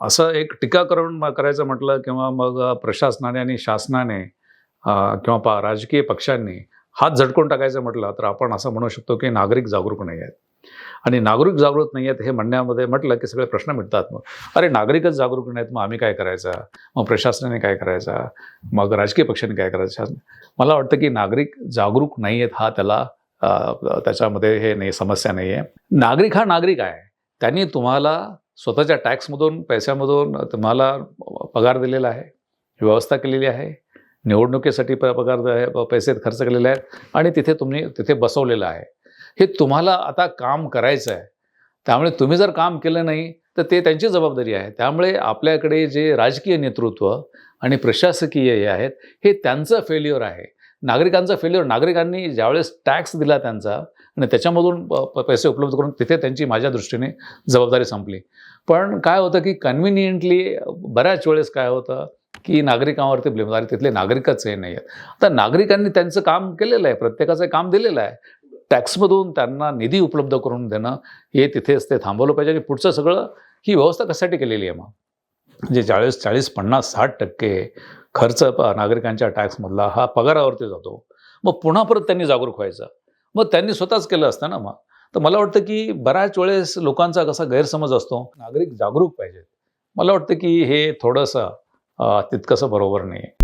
असं एक टीका करून करायचं म्हटलं किंवा मग प्रशासनाने आणि शासनाने किंवा पा राजकीय पक्षांनी हात झटकून टाकायचं म्हटलं तर आपण असं म्हणू शकतो की नागरिक जागरूक नाही आहेत. आणि नागरिक जागरूक नाही आहेत हे म्हणण्यामध्ये म्हटलं की सगळे प्रश्न मिटतात. मग अरे नागरिकच जागरूक नाही आहेत मग आम्ही काय करायचं? मग प्रशासनाने काय करायचा? मग राजकीय पक्षाने काय करायचं? शासन मला वाटतं की नागरिक जागरूक नाही आहेत हा त्याला त्याच्यामध्ये हे नाही समस्या नाही आहे नागरिक हा नागरिक आहे. त्यांनी तुम्हाला स्वतःच्या टॅक्समधून पैशामधून तुम्हाला पगार दिलेला आहे व्यवस्था केलेली आहे निवडणुकीसाठी प पगार द- पैसे खर्च केलेले आहेत आणि तिथे तुम्ही तिथे बसवलेलं आहे. हे तुम्हाला आता काम करायचं आहे. त्यामुळे तुम्ही जर काम केलं नाही तर ते त्यांची जबाबदारी आहे. त्यामुळे आपल्याकडे जे राजकीय नेतृत्व आणि प्रशासकीय हे आहेत हे त्यांचं फेल्युअर आहे. नागरिकांचं फेल्युअर नागरिकांनी ज्यावेळेस टॅक्स दिला त्यांचा आणि त्याच्यामधून पैसे उपलब्ध करून तिथे त्यांची माझ्या दृष्टीने जबाबदारी संपली. पण काय होतं की कन्व्हिनियंटली बऱ्याच वेळेस काय होतं की नागरिकांवरती ब्लेमदारी तिथले नागरिकच हे नाही आहेत आता नागरिकांनी त्यांचं काम केलेलं आहे प्रत्येकाचं काम दिलेलं आहे. टॅक्समधून त्यांना निधी उपलब्ध करून देणं हे तिथेच ते थांबवलं पाहिजे आणि पुढचं सगळं ही व्यवस्था कशासाठी केलेली आहे मग? म्हणजे ज्यावेळेस चाळीस पन्नास साठ टक्के खर्च प- नागरिकांच्या टॅक्समधला हा पगारावरती जातो. मग पुन्हा परत त्यांनी जागरूक व्हायचा. मग त्यांनी स्वतःच केलं असतं ना मग. तर मला वाटतं की बऱ्याच वेळेस लोकांचा कसा गैरसमज असतो. नागरिक जागरूक पाहिजेत. मला वाटतं की हे थोडंसं तितकंसं बरोबर नाही. आहे